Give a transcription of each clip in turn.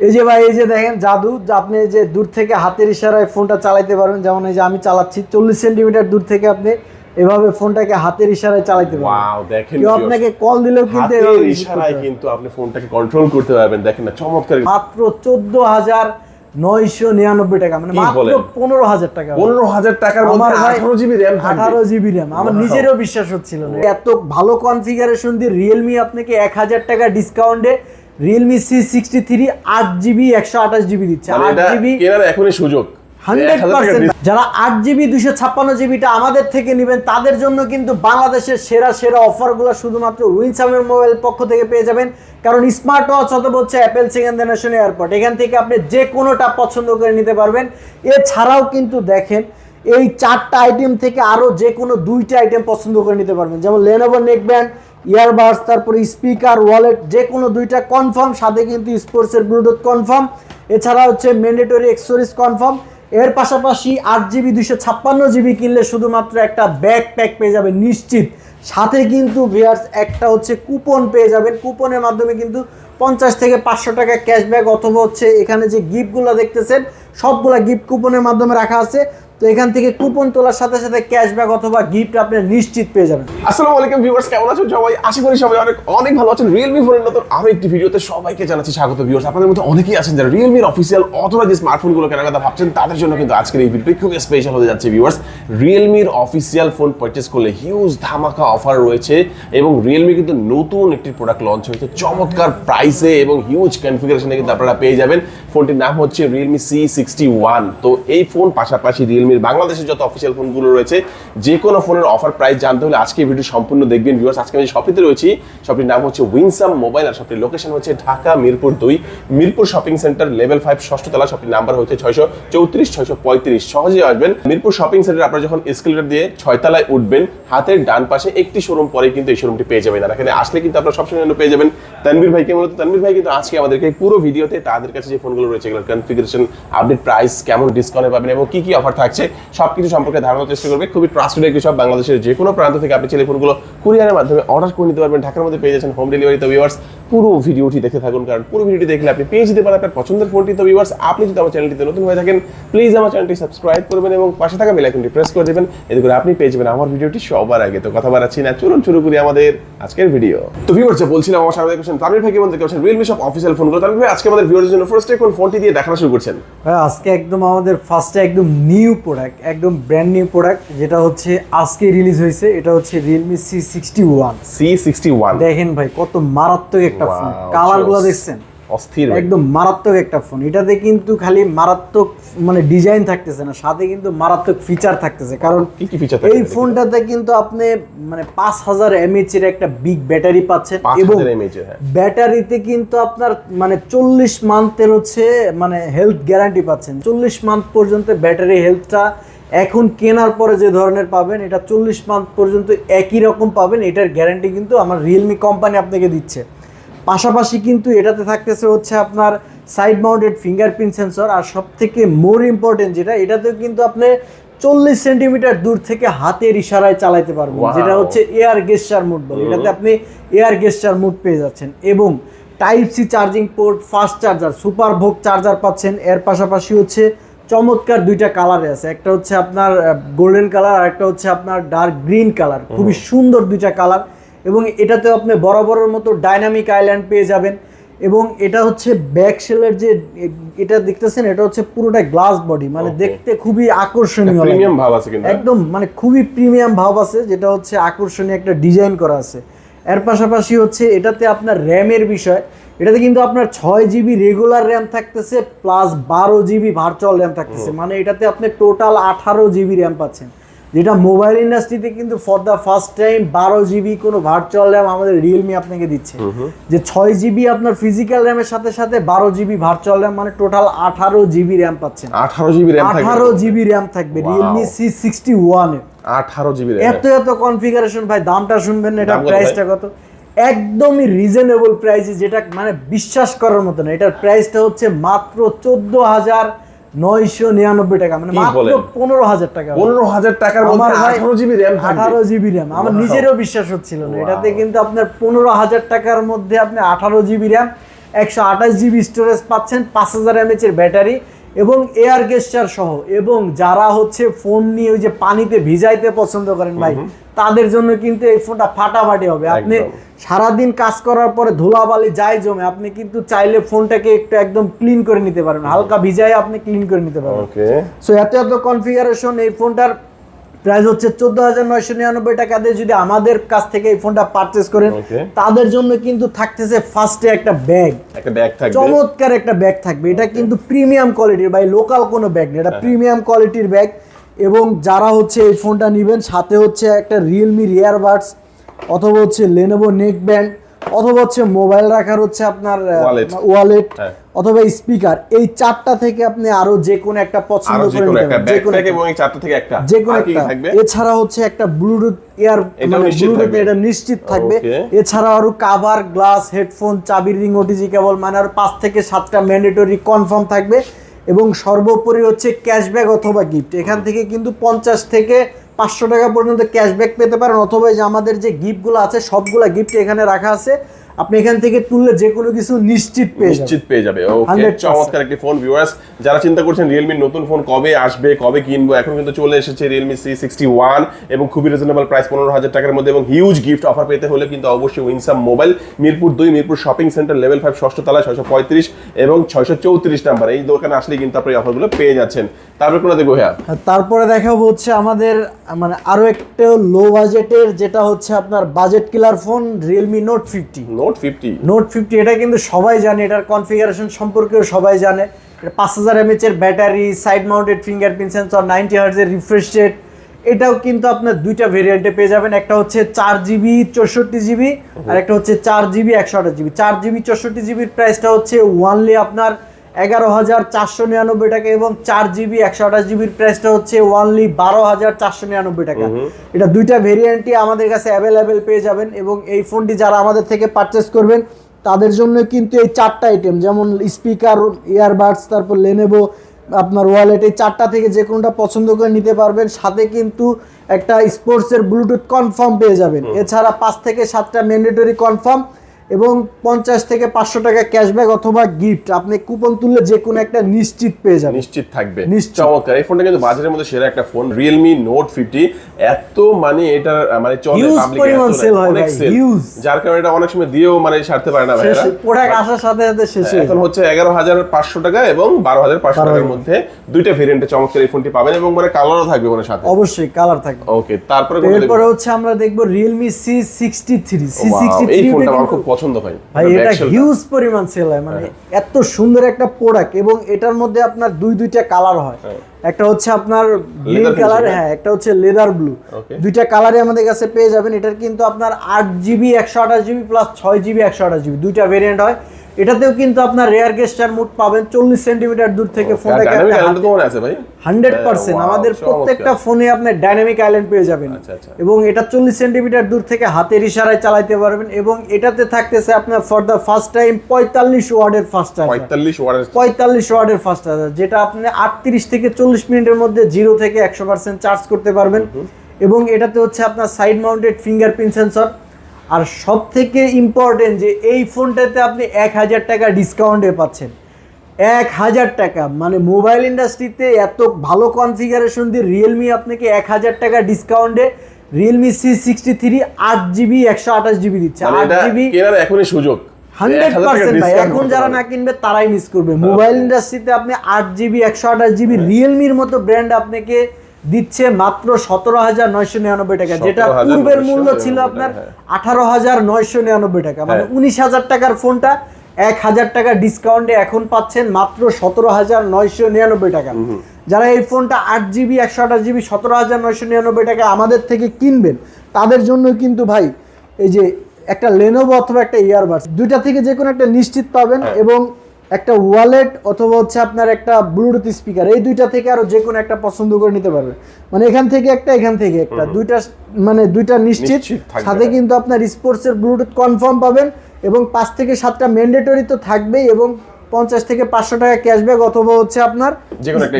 এই যে ভাই এই যে দেখেন জাদু আপনি যে দূর থেকে হাতের ইশারায় ফোনটা চালাতে পারবেন। যেমন এই যে আমি চালাচ্ছি চল্লিশ সেন্টিমিটার দূর থেকে আপনি এভাবে ফোনটাকে হাতের ইশারায় চালাতে পারবেন। ওয়াও দেখেন কেউ আপনাকে কল দিলেও কিন্তু হাতের ইশারায় কিন্তু আপনি ফোনটাকে কন্ট্রোল করতে পারবেন। দেখেন না চমৎকার মাত্র চোদ্দ হাজার নয়শো নিরানব্বই টাকা মানে মাত্র বলেন? পনেরো হাজার টাকা। পনেরো হাজার টাকার মধ্যে আমার ভাই আঠারো জিবি র্যাম আঠারো জিবি র্যাম। আমার নিজেরও বিশ্বাস হচ্ছিল না। এত ভালো কনফিগারেশন দিয়ে রিয়েলমি আপনাকে এক হাজার টাকা ডিসকাউন্টে রিয়েলমি সি সিক্সটি থ্রি আট জিবি একশো আঠাশ জিবি দিচ্ছে। মানে আট জিবি কেনার এখনই সুযোগ। Hundred 1000 percent. যারা আট জিবি দুশো ছাপ্পান্ন জিবিটা আমাদের থেকে নেবেন তাদের জন্য কিন্তু বাংলাদেশের সেরা সেরা অফারগুলো শুধুমাত্র উইনসামের মোবাইল পক্ষ থেকে পেয়ে যাবেন। কারণ স্মার্ট ওয়াচ অথবা হচ্ছে অ্যাপেল সেকেন্ড জেনারেশন এয়ারপোর্ট এখান থেকে আপনি যে কোনোটা পছন্দ করে নিতে পারবেন। এছাড়াও কিন্তু দেখেন এই চারটা আইটেম থেকে আরও যে কোনো দুইটা আইটেম পছন্দ করে নিতে পারবেন। যেমন লেনোভো নেকব্যান্ড ইয়ারবাডস তারপরে স্পিকার ওয়ালেট যে কোনো দুইটা কনফার্ম সাথে কিন্তু স্পোর্টসের ব্লুটুথ কনফার্ম এছাড়া হচ্ছে ম্যান্ডেটরি এক্সেসরিজ কনফার্ম এর পাশাপাশি আট জিবি দুশো ছাপ্পান্ন জিবি কিনলে শুধুমাত্র একটা ব্যাগ প্যাক পেয়ে যাবেন নিশ্চিত। সাথে কিন্তু ভিয়ার্স একটা হচ্ছে কুপন পেয়ে যাবেন। কুপনের মাধ্যমে কিন্তু পঞ্চাশ থেকে পাঁচশো টাকা ক্যাশব্যাক অথবা হচ্ছে এখানে যে গিফটগুলো দেখতেছেন, সবগুলা গিফট কুপনের মাধ্যমে রাখা আছে। তো এখান থেকে কুপন তোলার সাথে সাথে ক্যাশব্যাক অথবা গিফট আপনি নিশ্চিত পেয়ে যাবেন। আসসালামু আলাইকুম ভিউয়ার্স কেমন আছেন সবাই? আশা করি সবাই অনেক অনেক ভালো আছেন। রিয়েলমি ফোনের নতুন আরও একটি ভিডিওতে সবাইকে জানাচ্ছি স্বাগত ভিউয়ার্স আপনাদের মধ্যে অনেকেই আছেন যারা রিয়েলমির অফিসিয়াল অথবা যে স্মার্টফোনগুলো কেনার কথা ভাবছেন, তাদের জন্য কিন্তু আজকের এই ভিডিওটি খুবই স্পেশাল হতে যাচ্ছে ভিউয়ার্স রিয়েলমির অফিসিয়াল ফোন পারচেস করলে হিউজ ধামাকা অফার রয়েছে এবং রিয়েলমি কিন্তু নতুন একটি প্রোডাক্ট লঞ্চ হয়েছে। চমৎকার প্রাইসে এবং হিউজ কনফিগারেশনে কিন্তু আপনারা পেয়ে যাবেন। ফোনটির নাম হচ্ছে রিয়েলমি সি সিক্সটি ওয়ান তো এই ফোন পাশাপাশি রিয়েলমির বাংলাদেশের যত অফিসিয়াল ফোনগুলো রয়েছে, যে কোনো ফোনের অফার প্রাইস জানতে হলে আজকে ভিডিও সম্পূর্ণ দেখবেন ভিউয়ার্স আজকে আমি শপিতে রয়েছি শপটির নাম হচ্ছে উইনসাম মোবাইল আর শপটির লোকেশন হচ্ছে ঢাকা মিরপুর দুই। Mirpur shopping centre level five ষষ্ঠ তলা শপটির নাম্বার হচ্ছে ছয়শো চৌত্রিশ, ছয়শো পঁয়ত্রিশ। সহজেই আসবেন। মিরপুর শপিং সেন্টার আপনারা যখন এসকেলেটার দিয়ে ছয়তলায় উঠবেন, হাতের ডান পাশে একটি শোরুম পরে কিন্তু এই শোরুমটি পেয়ে যাবেন। আর এখানে আসলে কিন্তু আপনারা সবসময় পেয়ে যাবেন। তানভীর ভাইকে মূলত তানভীর ভাই কিন্তু আজকে আমাদেরকে পুরো ভিডিওতে তাদের কাছে যে ফোনগুলো রয়েছে, এগুলোর কনফিগারেশন আপডেট প্রাইস কেমন ডিসকাউন্টে পাবেন এবং কি কি অফার থাকছে, সবকিছু সম্পর্কে ধারণার চেষ্টা করবে খুবই ট্রাস্টেড একটি সব বাংলাদেশের যে কোনো প্রান্ত থেকে আপনি ছেলে ফোনগুলো কুরিয়ারের মাধ্যমে অর্ডার করে নিতে পারবেন। ঢাকার মধ্যে পেয়ে যাচ্ছেন হোম ডেলিভারি তো ভিউয়ার্স পুরো ভিডিওটি দেখে থাকুন, কারণ পুরো ভিডিওটি দেখলে আপনি পেয়ে যেতে পারেন আপনার পছন্দের ফোনটি তো ভিউয়ার্স আপনি যদি আমার চ্যানেলটিতে নতুন হয়ে থাকেন প্লিজ আমার চ্যানেলটি সাবস্ক্রাইব করবেন এবং পাশে থাকা বেল আইকনটি প্রেস করে দেবেন। এতে করে আপনি পেয়ে যাবেন আমার ভিডিওটি সবার আগে। তো কথা বাড়াচ্ছি না, চলুন শুরু করি আমাদের আজকের ভিডিও তো ভিউয়ার্স বলছিলাম আমার সামনে দেখছেন তামিল ভাই কেমন দেখছেন রিয়েলমি সব অফিসিয়াল ফোনগুলো তামিল ভাই, আজকে আমাদের ভিউয়ারদের জন্য ফার্স্টে কোন ফোনটি দিয়ে দেখানো শুরু করছেন। হ্যাঁ আজকে একদম আমাদের ফার্স্টে একদম নিউ প্রোডাক্ট একদম ব্র্যান্ড নিউ প্রোডাক্ট যেটা হচ্ছে আজকে রিলিজ হয়েছে এটা হচ্ছে Realme C sixty one C sixty one দেখেন ভাই কত মারাত্মক একটা ফোন কালারগুলো কালারগুলো দেখছেন? অস্থির একদম মারাত্মক একটা ফোন এটাতে কিন্তু খালি মারাত্মক মানে ডিজাইন থাকতেছে না সাথে কিন্তু মারাত্মক ফিচার থাকতেছে। কারণ কি কি ফিচার এই ফোনটাতে কিন্তু আপনি মানে পাঁচ হাজার এমএইচ এর একটা বিগ ব্যাটারি পাচ্ছেন এবং ব্যাটারিতে কিন্তু আপনার মানে চল্লিশ মান্থের হচ্ছে মানে হেলথ গ্যারান্টি পাচ্ছেন। চল্লিশ মান্থ পর্যন্ত ব্যাটারি হেলথটা এখন কেনার পরে যে ধরনের পাবেন এটা চল্লিশ মান্থ পর্যন্ত একই রকম পাবেন এটার গ্যারান্টি কিন্তু আমার রিয়েলমি কোম্পানি আপনাকে দিচ্ছে। পাশাপাশি কিন্তু এটাতে থাকতেছে হচ্ছে আপনার সাইড মাউন্টেড ফিঙ্গারপ্রিন্ট সেন্সর আর সব থেকে মোর ইম্পর্টেন্ট যেটা এটাতেও কিন্তু আপনি চল্লিশ সেন্টিমিটার দূর থেকে হাতের ইশারায় চালাইতে পারবেন যেটা হচ্ছে এয়ার গেস্টার মুড বলে। এটাতে আপনি এয়ার গেস্টার মুড পেয়ে যাচ্ছেন এবং type C charging port fast charger super VOOC charger পাচ্ছেন। এর পাশাপাশি হচ্ছে চমৎকার দুইটা কালারে আছে। একটা হচ্ছে আপনার গোল্ডেন কালার আর একটা হচ্ছে আপনার ডার্ক গ্রিন কালার খুবই সুন্দর দুইটা কালার এবং এটাতে আপনি বরাবরের মতো ডাইনামিক আইল্যান্ড পেয়ে যাবেন। এবং এটা হচ্ছে ব্যাক শেলের যে এটা দেখতেছেন এটা হচ্ছে পুরোটা গ্লাস বডি মানে দেখতে খুবই আকর্ষণীয় প্রিমিয়াম ভাব আছে কিন্তু একদম মানে খুবই প্রিমিয়াম ভাব আছে যেটা হচ্ছে আকর্ষণীয় একটা ডিজাইন করা আছে। এর পাশাপাশি হচ্ছে এটাতে আপনার র্যামের বিষয়। এটাতে কিন্তু আপনার ছয় জিবি রেগুলার র্যাম থাকতেছে প্লাস বারো জিবি ভার্চুয়াল র্যাম থাকতেছে। মানে এটাতে আপনি টোটাল আঠারো জিবি র্যাম পাচ্ছেন। যেটা মোবাইল ইন্ডাস্ট্রিতে কিন্তু ফর দ্য ফার্স্ট টাইম বারো জিবি কোনো ভার্চুয়াল র্যাম আমাদের রিয়েলমি আপনাকে দিচ্ছে। যে ছয় জিবি আপনার ফিজিক্যাল র্যামের সাথে সাথে বারো জিবি ভার্চুয়াল র্যাম মানে টোটাল আঠারো জিবি র্যাম পাচ্ছেন। আঠারো জিবি র্যাম থাকবে। আঠারো জিবি র্যাম থাকবে রিয়েলমি সি সিক্সটি ওয়ানে আঠারো জিবি এত এত কনফিগারেশন ভাই দামটা শুনবেন না এটা প্রাইসটা কত একদমই রিজনেবল প্রাইসে যেটা মানে বিশ্বাস করার মতো না এটার প্রাইসটা হচ্ছে মাত্র চোদ্দ হাজার নয়শো নিরানব্বই টাকা মানে মাত্র পনেরো হাজার টাকা। পনেরো হাজার টাকার আমার আঠারো জিবি র্যাম আঠারো জিবি র্যাম আমার নিজেরও বিশ্বাস হচ্ছিল না। এটাতে কিন্তু আপনার পনেরো হাজার টাকার মধ্যে আপনি আঠারো জিবি র্যাম একশো আঠাশ জিবি স্টোরেজ পাচ্ছেন পাঁচ হাজার এমএচ এর ব্যাটারি এবং এয়ার গেস্টার সহ এবং যারা হচ্ছে ফোন নিয়ে ওই যে পানিতে ভিজাইতে পছন্দ করেন ভাই তাদের জন্য কিন্তু এই ফোনটা ফাটাফাটি হবে। আপনি। সারাদিন কাজ করার পরে ধুলাবালি যাই জমে আপনি কিন্তু চাইলে ফোনটাকে একটু একদম ক্লিন করে নিতে পারেন হালকা ভিজাই আপনি ক্লিন করে নিতে পারেন সো এত এত কনফিগারেশন এই ফোনটার প্রাইস হচ্ছে চোদ্দ হাজার নয়শো নিরানব্বই টাকা দিয়ে যদি আমাদের কাছ থেকে এই ফোনটা পারচেস করেন তাদের জন্য কিন্তু থাকতেছে ফার্স্টে একটা ব্যাগ একটা ব্যাগ থাকবে। চমৎকার একটা ব্যাগ থাকবে। এটা কিন্তু প্রিমিয়াম কোয়ালিটির ভাই লোকাল কোনো ব্যাগ না হ্যাঁ। এটা প্রিমিয়াম কোয়ালিটির ব্যাগ এবং যারা হচ্ছে এই ফোনটা নেবেন সাথে হচ্ছে একটা রিয়েলমি রিয়ার বাডস অথবা হচ্ছে লেনোভো নেক ব্যান্ড অথবা হচ্ছে মোবাইল রাখার হচ্ছে আপনার ওয়ালেট হ্যাঁ। অথবা স্পিকার এই চারটা থেকে আপনি আরও যে কোনো একটা পছন্দ করে নিতে যে কোনো চারটা থেকে একটা যে কোনো একটা। এছাড়া হচ্ছে একটা ব্লুটুথ এটাও মানে ব্লুটুথ এটা নিশ্চিত থাকবে. এছাড়া আরও কাভার গ্লাস হেডফোন চাবির রিং ওটিজি কেবল মানে আর পাঁচ থেকে সাতটা ম্যান্ডেটরি কনফার্ম থাকবে। এবং সর্বোপরি হচ্ছে ক্যাশব্যাক অথবা গিফট এখান থেকে কিন্তু পঞ্চাশ থেকে পাঁচশো টাকা পর্যন্ত ক্যাশব্যাক পেতে পারেন, অথবা যে আমাদের যে গিফটগুলো আছে, সবগুলো গিফট এখানে রাখা আছে। আপনি এখান থেকে তুললে যে কোনো কিছু নিশ্চিত পেয়ে নিশ্চিত পেয়ে যাবে ওকে চমৎকার একটি ফোন ভিউয়ার্স যারা চিন্তা করছেন রিয়েলমির নতুন ফোন কবে আসবে কবে কিনবো এখন কিন্তু চলে এসেছে রিয়েলমি সি সিক্সটি ওয়ান এবং খুবই রিজনেবল প্রাইস পনেরো হাজার টাকার মধ্যে এবং হিউজ গিফট অফার পেতে হলে কিন্তু অবশ্যই উইনসাম মোবাইল মিরপুর দুই Mirpur shopping centre level five ষষ্ঠ তলা ছয়শো পঁয়ত্রিশ এবং ছয়শো চৌত্রিশ নাম্বার এই দোকানে আসলে কিন্তু আপনি অফারগুলো পেয়ে যাচ্ছেন। তারপরে কোনো দেখব হ্যাঁ তারপরে দেখাবো হচ্ছে আমাদের মানে আরও একটা লো বাজেটের যেটা হচ্ছে আপনার budget killer phone Realme note fifty note fifty note fifty এটা কিন্তু সবাই জানে এটার কনফিগারেশন সম্পর্কেও সবাই জানে। এটা পাঁচ হাজার এমএচ এর battery side mounted fingerprint sensor ninety হার্জের refresh rate এটাও কিন্তু আপনার দুইটা ভেরিয়েন্টে পেয়ে যাবেন। একটা হচ্ছে চার জিবি চৌষট্টি জিবি আর একটা হচ্ছে চার জিবি একশো আঠাশ জিবি। চার জিবি চৌষট্টি জিবির প্রাইসটা হচ্ছে ওয়ানলি আপনার এগারো হাজার চারশো নিরানব্বই টাকা এবং চার জিবি একশো আঠাশ জিবির প্রাইসটা হচ্ছে ওয়ানলি বারো হাজার চারশো নিরানব্বই টাকা। এটা দুইটা ভেরিয়েন্টই আমাদের কাছে অ্যাভেলেবেল পেয়ে যাবেন এবং এই ফোনটি যারা আমাদের থেকে পারচেস করবেন তাদের জন্য কিন্তু এই চারটা আইটেম যেমন স্পিকার ইয়ারবাডস তারপর লেনেবো আপনার ওয়ালেট এই চারটা থেকে যে কোনোটা পছন্দ করে নিতে পারবেন সাথে কিন্তু একটা স্পোর্টসের ব্লুটুথ কনফার্ম পেয়ে যাবেন। এছাড়া পাঁচ থেকে সাতটা ম্যান্ডেটরি কনফার্ম এবং পঞ্চাশ থেকে পাঁচশো টাকা ক্যাশব্যাক অথবা গিফট আপনি কুপন তুললে যে কোনো একটা নিশ্চিত পেয়ে যাবেন। নিশ্চিত থাকবে। চমৎকার এই ফোনটা কিন্তু বাজারের মধ্যে সেরা একটা ফোন রিয়েলমি নোট ফিফটি এত মানে এটা মানে চলে পরিমাণ হয়। যার কারণে এটা অনেক সময় দিয়েও মানে ছাড়তে পারে না ভাইরা প্রোডাক্ট আসার সাথে সাথে শেষ এখন হচ্ছে এগারো হাজার পাঁচশো টাকা এবং বারো হাজার পাঁচশো টাকার মধ্যে দুইটা ভেরিয়েন্টে চমৎকার এই ফোনটি পাবেন এবং মানে কালারও থাকবে মানে সাথে। অবশ্যই কালার থাকবে। ওকে তারপরে এরপরে হচ্ছে আমরা দেখব Realme C sixty three C sixty এই থ্রি ফোনটা আমার খুব পছন্দ হয়। ভাই এটা back shell টা। হিউজ পরিমাণ সেল হয় মানে এত সুন্দর একটা প্রোডাক্ট এবং এটার মধ্যে আপনার দুই দুইটা কালার হয়। একটা হচ্ছে আপনার ব্লু কালার হ্যাঁ। একটা হচ্ছে লেদার ব্লু দুইটা কালারই আমাদের কাছে পেয়ে যাবেন। এটার কিন্তু আপনার আট জিবি একশো আঠাশ জিবি প্লাস ছয় জিবি একশো আঠাশ জিবি দুইটা ভেরিয়েন্ট হয়। এটাতেও কিন্তু আপনার রেয়ার গেস্টার মুড পাবেন চল্লিশ সেন্টিমিটার দূর থেকে আছে ভাই। হান্ড্রেড হ্যাঁ, পার্সেন্ট wow, আমাদের প্রত্যেকটা ফোনে আপনি ডাইনামিক আইল্যান্ড পেয়ে যাবেন। আচ্ছা, আচ্ছা। এবং এটা চল্লিশ সেন্টিমিটার দূর থেকে হাতের ইশারায় চালাতে পারবেন এবং এটাতে থাকতেছে আপনার ফর দ্য ফার্স্ট টাইম পঁয়তাল্লিশ ওয়ার্ডের ফার্স্ট চার্জার পঁয়তাল্লিশ ওয়াটের পঁয়তাল্লিশ ওয়ার্ডের ফার্স্ট চার্জার যেটা আপনি আটত্রিশ থেকে চল্লিশ মিনিটের মধ্যে জিরো থেকে একশো পার্সেন্ট চার্জ করতে পারবেন। এবং এটাতে হচ্ছে আপনার সাইড মাউন্টেড ফিঙ্গারপ্রিন্ট সেন্সর আর সব থেকে ইম্পর্টেন্ট যে এই ফোনটাতে আপনি এক হাজার টাকা ডিসকাউন্টে পাচ্ছেন। এক হাজার টাকা মানে মোবাইল ইন্ডাস্ট্রিতে এত ভালো কনফিগারেশন দিয়ে রিয়েলমি আপনাকে এক হাজার টাকা ডিসকাউন্টে রিয়েলমি সি সিক্সটি থ্রি আট জিবি একশো আঠাশ জিবি দিচ্ছে। মানে আট জিবি এখনই সুযোগ। হান্ড্রেড পার্সেন্ট ভাই এখন যারা না কিনবে তারাই মিস করবে। মোবাইল ইন্ডাস্ট্রিতে আপনি আট জিবি একশো আঠাশ জিবি রিয়েলমির মতো ব্র্যান্ড আপনাকে দিচ্ছে মাত্র সতেরো হাজার নয়শো নিরানব্বই টাকা যেটা 17,999 পূর্বের মূল্য ছিল আপনার হ্যাঁ। আঠারো হাজার নয়শো নিরানব্বই টাকা মানে হ্যাঁ। উনিশ হাজার টাকার ফোনটা এক হাজার টাকা ডিসকাউন্টে এখন পাচ্ছেন মাত্র সতেরো হাজার নয়শো নিরানব্বই টাকা যারা এই ফোনটা আট জিবি একশো আঠাশ জিবি সতেরো হাজার নয়শো নিরানব্বই টাকা আমাদের থেকে কিনবেন তাদের জন্য কিন্তু ভাই এই যে একটা লেনোভো অথবা একটা ইয়ারবাডস দুইটা থেকে যে কোনো একটা নিশ্চিত পাবেন হ্যাঁ। এবং একটা ওয়ালেট অথবা হচ্ছে আপনার একটা ব্লুটুথ স্পিকার এই দুইটা থেকে আরও যে কোনো একটা পছন্দ করে নিতে পারবেন মানে এখান থেকে একটা এখান থেকে একটা। দুইটা মানে দুইটা নিশ্চিত। সাথে কিন্তু আপনার স্পোর্টসের ব্লুটুথ কনফার্ম পাবেন এবং পাঁচ থেকে সাতটা ম্যান্ডেটরি তো থাকবেই এবং পঞ্চাশ থেকে পাঁচশো টাকা ক্যাশব্যাক অথবা হচ্ছে আপনার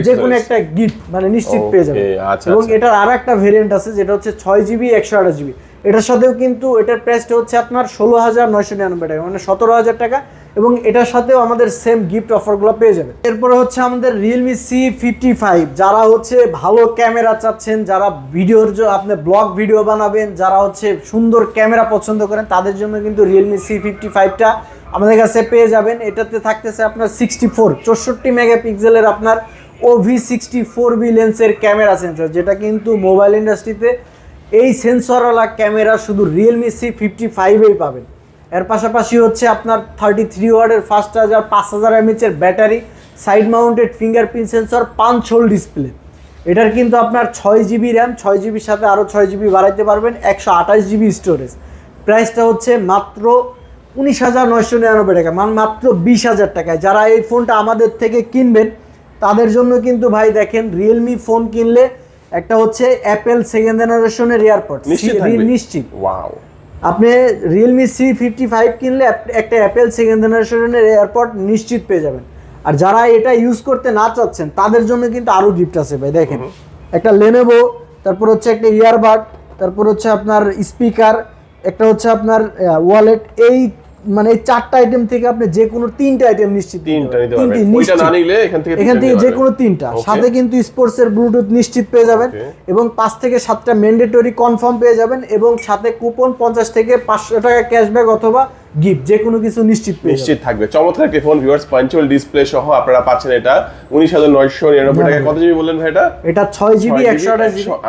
যে কোনো। একটা গিফট মানে নিশ্চিত পেয়ে যাবেন। আচ্ছা, এবং আচ্ছা। এটার আর একটা ভেরিয়েন্ট আছে যেটা হচ্ছে ছয় জিবি একশো আঠাশ জিবি এটার সাথেও কিন্তু এটার প্রাইসটা হচ্ছে আপনার ষোলো হাজার নয়শো নিরানব্বই টাকা মানে সতেরো হাজার টাকা। এবং এটার সাথেও আমাদের সেম গিফট অফারগুলো পেয়ে যাবেন। এরপরে হচ্ছে আমাদের রিয়েলমি সি ফিফটি ফাইভ যারা হচ্ছে ভালো ক্যামেরা চাচ্ছেন, যারা ভিডিওর আপনি ব্লগ ভিডিও বানাবেন, যারা হচ্ছে সুন্দর ক্যামেরা পছন্দ করেন, তাদের জন্য কিন্তু রিয়েলমি সি ফিফটি ফাইভটা আমাদের কাছে পেয়ে যাবেন। এটাতে থাকতেছে আপনার সিক্সটি ফোর চৌষট্টি মেগাপিক্সেলের আপনার ওভি সিক্সটি ফোর বি লেন্সের ক্যামেরা সেন্সর যেটা কিন্তু মোবাইল ইন্ডাস্ট্রিতে এই সেন্সরওয়ালা ক্যামেরা শুধু রিয়েলমি সি ফিফটি ফাইভেই পাবেন। এর পাশাপাশি হচ্ছে আপনার থার্টি থ্রি ওয়ার্ডের ফার্স্ট চার্জার পাঁচ হাজার এমএচের battery side mounted fingerprint sensor পাঁচ হোল ডিসপ্লে এটার কিন্তু আপনার ছয় জিবি র্যাম ছয় জিবির সাথে আরও ছয় জিবি বাড়াইতে পারবেন একশো আঠাশ জিবি স্টোরেজ প্রাইসটা হচ্ছে মাত্র উনিশ হাজার নয়শো নিরানব্বই টাকা মানে মাত্র বিশ হাজার টাকায়। যারা এই ফোনটা আমাদের থেকে কিনবেন তাদের জন্য কিন্তু ভাই দেখেন রিয়েলমি ফোন কিনলে একটা হচ্ছে অ্যাপেল সেকেন্ড জেনারেশনের এয়ারপড নিশ্চিত আপনি রিয়েলমি সি ফিফটি ফাইভ কিনলে একটা অ্যাপেল সেকেন্ড জেনারেশনের এয়ারপড নিশ্চিত পেয়ে যাবেন। আর যারা এটা ইউজ করতে না চাচ্ছেন তাদের জন্য কিন্তু আরও গিফট আছে ভাই দেখেন। একটা লেনেভো তারপর হচ্ছে একটা ইয়ারবাড তারপর হচ্ছে আপনার স্পিকার একটা হচ্ছে আপনার ওয়ালেট এই মানে এই চারটা আইটেম থেকে আপনি যে কোনো তিনটা আইটেম নিশ্চিত তিনটা নিতে পারবেন। ওইটা না নিলে এখান থেকে এখান থেকে যে কোনো তিনটা। সাথে কিন্তু স্পোর্টস এর ব্লুটুথ নিশ্চিত পেয়ে যাবেন এবং পাঁচ থেকে সাতটা ম্যান্ডেটরি কনফার্ম পেয়ে যাবেন এবং সাথে কুপন পঞ্চাশ থেকে পাঁচশো টাকা ক্যাশব্যাক অথবা গিফট যে কোনো কিছু নিশ্চিত নিশ্চিত থাকবে। চমৎকার একটি ফোন ভিউয়ার্স পঞ্চুয়াল ডিসপ্লে সহ আপনারা পাচ্ছেন এটা উনিশ হাজার নয়শো নিরানব্বই টাকা কত জিবি বললেন ভাই এটা? এটা ছয় জিবি একশো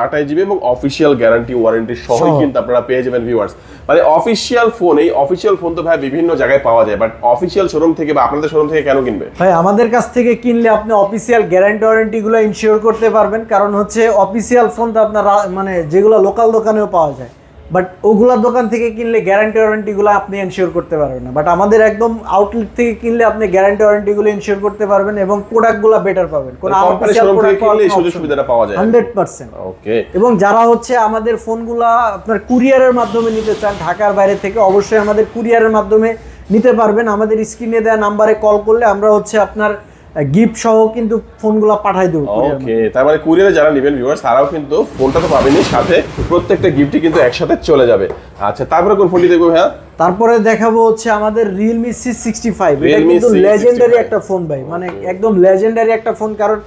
আঠাশ জিবি এবং অফিসিয়াল গ্যারান্টি ওয়ারেন্টি সহ। কিন্তু আপনারা পেয়ে যাবেন ভিউয়ার্স মানে অফিসিয়াল ফোন এই অফিসিয়াল ফোন তো ভাই বিভিন্ন জায়গায় পাওয়া যায় বাট অফিসিয়াল শোরুম থেকে বা আপনাদের শোরুম থেকে কেন কিনবে? ভাই আমাদের কাছ থেকে কিনলে আপনি অফিসিয়াল গ্যারান্টি ওয়ারেন্টিগুলো ইনশিওর করতে পারবেন কারণ হচ্ছে অফিসিয়াল ফোন তো আপনার মানে যেগুলো লোকাল দোকানেও পাওয়া যায়। বাট ওগুলা দোকান থেকে কিনলে গ্যারান্টি ওয়ারেন্টিগুলো আপনি ইনশিওর করতে পারবেন না। বাট আমাদের একদম আউটলেট থেকে কিনলে আপনি গ্যারান্টি ওয়ারেন্টিগুলো ইনশিওর করতে পারবেন এবং প্রোডাক্টগুলো বেটার পাবেন। কোনো সুযোগ সুবিধাটা পাওয়া যায় হান্ড্রেড পার্সেন্ট ওকে এবং যারা হচ্ছে আমাদের ফোনগুলা আপনার কুরিয়ারের মাধ্যমে নিতে চান ঢাকার বাইরে থেকে অবশ্যই আমাদের কুরিয়ারের মাধ্যমে নিতে পারবেন। আমাদের স্ক্রিনে দেওয়া নাম্বারে কল করলে আমরা হচ্ছে আপনার গিফট সহ কিন্তু ফোনগুলা পাঠাই দেবো ওকে তার মানে কুরিয়ারে যারা নেবেন ভিউয়ার্স তারাও কিন্তু ফোনটা তো পাবেনই সাথে প্রত্যেকটা গিফটই কিন্তু একসাথে চলে যাবে। আচ্ছা তারপরে কোন ফোনটি দেখব ভাইয়া? তারপরে দেখাবো হচ্ছে আমাদের রিয়েলমি সি সিক্সটি ফাইভ এটা কিন্তু লেজেন্ডারি একটা ফোন ভাই মানে একদম লেজেন্ডারি একটা ফোন কারণ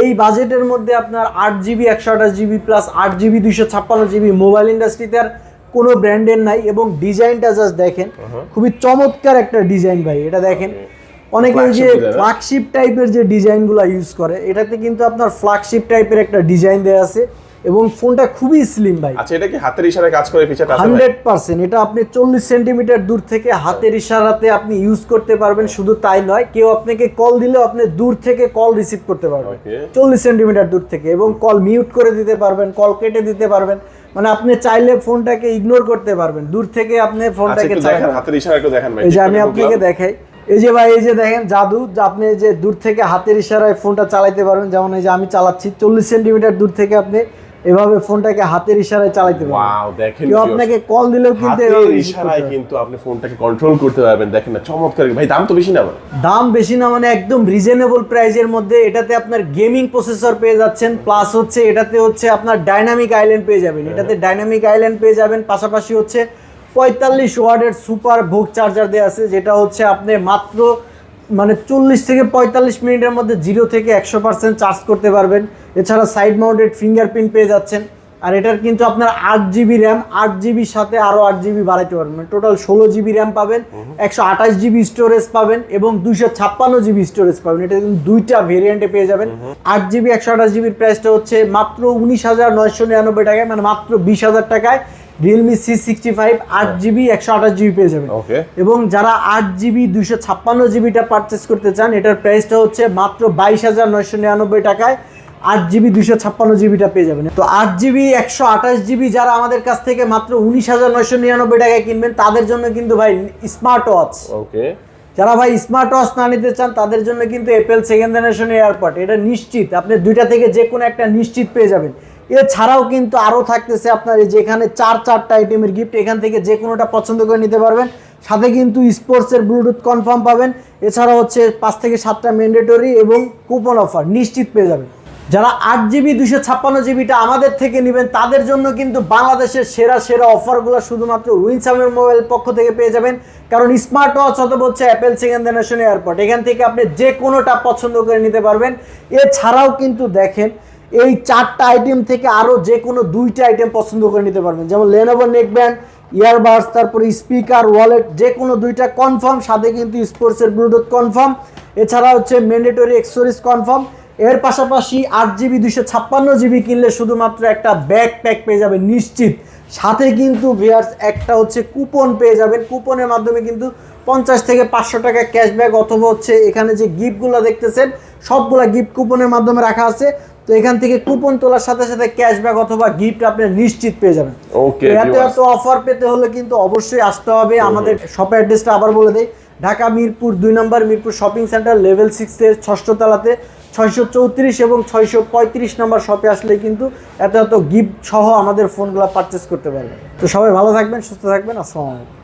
এই বাজেটের মধ্যে আপনার আট জিবি একশো আঠাশ জিবি প্লাস আট জিবি দুইশো ছাপ্পান্ন জিবি মোবাইল ইন্ডাস্ট্রিতে আর কোনো ব্র্যান্ডের নাই এবং ডিজাইনটা জাস্ট দেখেন খুবই চমৎকার একটা ডিজাইন ভাই এটা দেখেন। অনেকে ওই যে? ফ্ল্যাগশিপ টাইপের যে ডিজাইনগুলো ইউজ করে এটাতে কিন্তু আপনার ফ্ল্যাগশিপ টাইপের একটা ডিজাইন দেওয়া আছে এবং ফোনটা খুবই স্লিম ভাই আচ্ছা এটা কি হাতের ইশারায় কাজ করে ফিচারটা? হান্ড্রেড পার্সেন্ট এটা আপনি চল্লিশ সেন্টিমিটার দূর থেকে হাতের ইশারাতে আপনি ইউজ করতে পারবেন শুধু তাই নয় কেউ আপনাকে কল দিলেও আপনি দূর থেকে কল রিসিভ করতে পারবেন. চল্লিশ সেন্টিমিটার দূর থেকে এবং কল মিউট করে দিতে পারবেন কল কেটে দিতে পারবেন মানে আপনি চাইলে ফোনটাকে ইগনোর করতে পারবেন দূর থেকে আপনি আচ্ছা ফোনটাকে পারবেন। হাতের ইশারা একটু দেখেন ভাই এই যে আমি আপনাকে দেখাই এই যে ভাই এই যে দেখেন জাদু আপনি যে দূর থেকে হাতের ইশারায় ফোনটা চালাইতে পারবেন। যেমন এই যে আমি চালাচ্ছি চল্লিশ সেন্টিমিটার দূর থেকে আপনি এভাবে ফোনটাকে হাতের ইশারায় চালাইতে পারবেন। কেউ আপনাকে কল দিলেও কিন্তু ইশারায় কিন্তু আপনি ফোনটাকে কন্ট্রোল করতে পারবেন। দেখেন না চমৎকার। ভাই দাম তো বেশি না দাম বেশি না মানে একদম রিজনেবল প্রাইজের মধ্যে। এটাতে আপনার গেমিং প্রসেসর পেয়ে যাচ্ছেন প্লাস হচ্ছে এটাতে হচ্ছে আপনার ডাইনামিক আইল্যান্ড পেয়ে যাবেন। এটাতে ডাইনামিক আইল্যান্ড পেয়ে যাবেন পাশাপাশি হচ্ছে পঁয়তাল্লিশ ওয়ার্ডের সুপার ভোগ চার্জার দেওয়া আছে যেটা হচ্ছে আপনি মাত্র মানে চল্লিশ থেকে পঁয়তাল্লিশ মিনিটের মধ্যে জিরো থেকে একশো পার্সেন্ট চার্জ করতে পারবেন। এছাড়া সাইড মাউন্টেড ফিঙ্গারপ্রিন্ট পেয়ে যাচ্ছেন। আর এটার কিন্তু আপনার আট জিবি র্যাম আট জিবির সাথে আরও আট জিবি বাড়াইতে পারবেন। টোটাল ষোলো জিবি র্যাম পাবেন একশো আঠাশ জিবি স্টোরেজ পাবেন এবং দুইশো ছাপ্পান্ন জিবি স্টোরেজ পাবেন। এটা কিন্তু দুইটা ভেরিয়েন্টে পেয়ে যাবেন। আট জিবি একশো আঠাশ জিবির প্রাইসটা হচ্ছে মাত্র উনিশ হাজার নয়শো নিরানব্বই টাকায় মানে মাত্র বিশ হাজার টাকায় রিয়েলমি সি সিক্সটি ফাইভ আট জিবি একশো আঠাশ জিবি পেয়ে যাবেন। এবং যারা আট জিবি দুইশো ছাপ্পান্ন জিবিটা পারচেস করতে চান এটার প্রাইসটা হচ্ছে মাত্র বাইশ হাজার নয়শো নিরানব্বই টাকায় আট জিবি দুশো ছাপ্পান্ন জিবিটা পেয়ে যাবেন। তো আট জিবি একশো আঠাশ জিবি যারা আমাদের কাছ থেকে মাত্র উনিশ হাজার নয়শো নিরানব্বই টাকায় কিনবেন তাদের জন্য কিন্তু ভাই স্মার্ট ওয়াচ ওকে যারা ভাই স্মার্ট ওয়াচ না নিতে চান তাদের জন্য কিন্তু এপেল সেকেন্ড জেনারেশন এয়ারপড এটা নিশ্চিত। আপনি দুইটা থেকে যে কোনো একটা নিশ্চিত পেয়ে যাবেন। এছাড়াও কিন্তু আরও থাকতেছে আপনার এই যে এখানে চার চারটা আইটেমের গিফট এখান থেকে যে কোনোটা পছন্দ করে নিতে পারবেন। সাথে কিন্তু স্পোর্টসের ব্লুটুথ কনফার্ম পাবেন। এছাড়া হচ্ছে পাঁচ থেকে সাতটা ম্যান্ডেটরি এবং কুপন অফার নিশ্চিত পেয়ে যাবেন। যারা আট জিবি দুশো ছাপ্পান্ন জিবিটা আমাদের থেকে নেবেন, তাদের জন্য কিন্তু বাংলাদেশের সেরা সেরা অফারগুলো শুধুমাত্র উইনসামের মোবাইল পক্ষ থেকে পেয়ে যাবেন। কারণ স্মার্ট ওয়াচ অথবা হচ্ছে অ্যাপেল সেকেন্ড জেনারেশন এয়ারপোর্ট এখান থেকে আপনি যে কোনোটা পছন্দ করে নিতে পারবেন। এছাড়াও কিন্তু দেখেন এই চারটা আইটেম থেকে আরও যে কোনো দুইটা আইটেম পছন্দ করে নিতে পারবেন। যেমন লেনোভো নেকব্যান্ড ইয়ারবাডস তারপরে স্পিকার ওয়ালেট যে কোনো দুইটা কনফার্ম সাথে কিন্তু স্পোর্টসের ব্লুটুথ কনফার্ম এছাড়া হচ্ছে ম্যান্ডেটরি এক্সোরিজ কনফার্ম এর পাশাপাশি আট জিবি দুশো ছাপ্পান্ন জিবি কিনলে শুধুমাত্র একটা ব্যাক প্যাক পেয়ে যাবেন নিশ্চিত। সাথে কিন্তু ভিয়ার্স একটা হচ্ছে কুপন পেয়ে যাবেন। কুপনের মাধ্যমে কিন্তু পঞ্চাশ থেকে পাঁচশো টাকা ক্যাশব্যাক অথবা হচ্ছে এখানে যে গিফটগুলো দেখতেছেন সবগুলা গিফট কুপনের মাধ্যমে রাখা আছে। তো এখান থেকে কুপন তোলার সাথে সাথে ক্যাশব্যাক অথবা গিফট আপনি নিশ্চিত পেয়ে যাবেন। তো এত এত অফার পেতে হলে কিন্তু অবশ্যই আসতে হবে। আমাদের শপের অ্যাড্রেসটা আবার বলে দেই। ঢাকা মিরপুর দুই number Mirpur shopping centre level সিক্সের ষষ্ঠ তলাতে ছয়শো চৌত্রিশ এবং ছয়শো পঁয়ত্রিশ নম্বর শপে আসলে কিন্তু এত এত গিফট সহ আমাদের ফোনগুলো পারচেস করতে পারবেন। তো সবাই ভালো থাকবেন সুস্থ থাকবেন। আসসালামু আলাইকুম।